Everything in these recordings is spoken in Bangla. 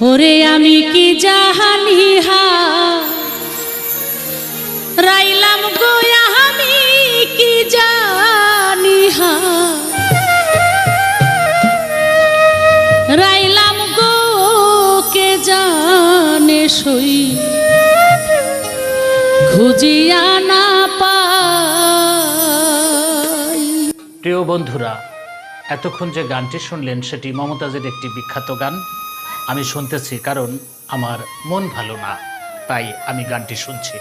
ওরে আমি কি জাহানি হা? রাইলাম গো আমি কি জানি হা? রাইলাম গো কে জানে সই? খুঁজিয়া না পাই। প্রিয় বন্ধুরা, এতক্ষণ যে গানটি শুনলেন, সেটি মমতাজের একটি বিখ্যাত গান। আমি শুনতেছি কারণ আমার মন ভালো না তাই আমি গানটি শুনছি।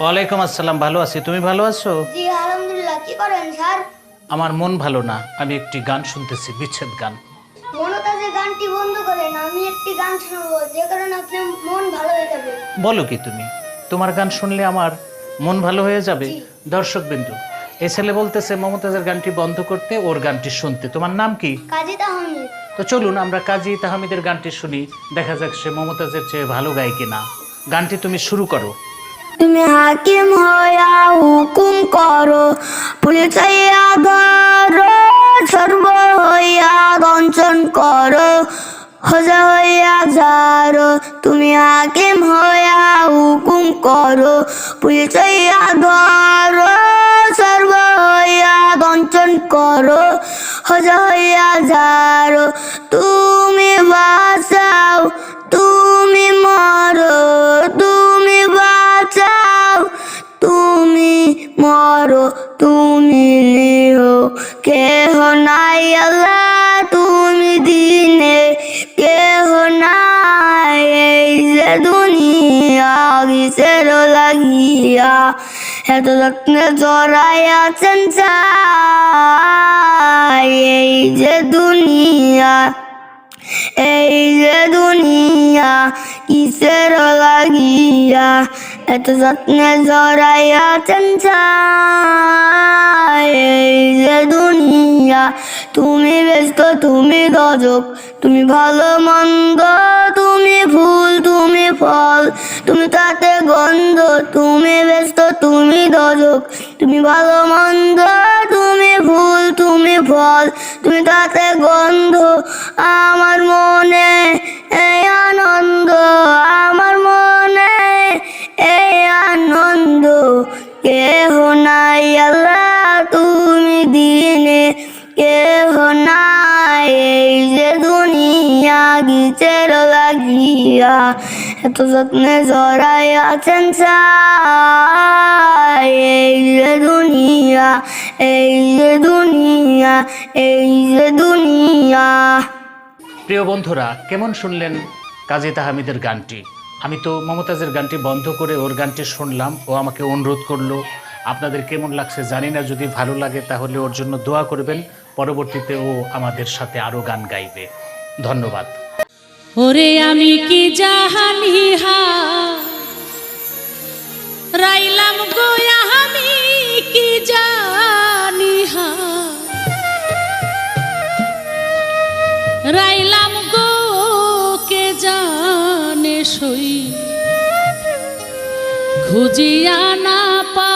ওয়ালাইকুম আসসালাম ভালো আছি। তুমি ভালো আছো? জি আলহামদুলিল্লাহ কি করেন স্যার? আমার মন ভালো না আমি একটি গান শুনতেছি বিচ্ছেদ গান। গানটি বন্ধ করেন আমি একটি গান শুনব যে কারণে আপনার মন ভালো হয়ে যাবে। বলো কি তুমি? তোমার গান শুনলে আমার মন ভালো হয়ে যাবে। দর্শক বিন্দু এই ছেলে বলতেছে মমতাজের গানটি বন্ধ করতে ওর গানটি শুনতে। তোমার নাম কি? কাজী তাহমিদ। তো চলুন আমরা কাজী তাহমিদের গানটি শুনি। দেখা যাক সে মমতাজের চেয়ে ভালো গায় কিনা। গানটি তুমি শুরু করো। তুমি হাকিম হইয়া হুকুম করো পুলিশ হইয়া ধরো সর্ব হইয়া দঞ্চন করো হজা হইয়া যারো তুমি হাকিম হইয়া হুকুম করো পুলিশ করো হজা হইয়া যারো তুমি বাঁচাও, তুমি মরো, তুমি বাঁচাও, তুমি মরো, তুমি নিও কেহ নাই আল্লাহ তুমি দিনে, কেহ নাই এই যে দুনিয়া, কিসের লাগিয়া এত যত্নে জড়াই আছেন এই যে দুনিয়া, এই যে দুনিয়া, কিসের লাগিয়া এত যত্নে জড়াইয়াছেন ছাই। এই যে দুনিয়া, তুমি ব্যস্ত, তুমি গজক তুমি ভালো, মন্দ, তুমি ফুল, তুমি ফল, তুমি তাতে গন্ধ, তুমি ব্যস্ত, তুমি দজক তুমি ভালো মন্দ, তুমি ফুল তুমি ফল। তুমি তাতে গন্ধ, আমার মনে এই আনন্দ। আমার মনে এই আনন্দ। কেহ নাই আল্লাহ তুমি দিনে। কেহ নাই এই যে দুনিয়া গিচের লাগিয়া। এত যত্নে জড়াই আছেন এই যে দুনিয়া, এই যে দুনিয়া, এই যে দুনিয়া। প্রিয় বন্ধুরা, কেমন শুনলেন কাজী তাহামিদের গানটি? আমি তো মমতাজের গানটি বন্ধ করে ওর গানটি শুনলাম, ও আমাকে অনুরোধ করল, আপনাদের কেমন লাগছে জানি না, যদি ভালো লাগে তাহলে ওর জন্য দোয়া করবেন, পরবর্তীতে ও আমাদের সাথে আরও গান গাইবে। ধন্যবাদ। ওরে আমি কি জাহানি হা? রাইলাম গো আমি কি জানি হা? রাইলাম গো কে জানে সই? খুঁজিয়া না পা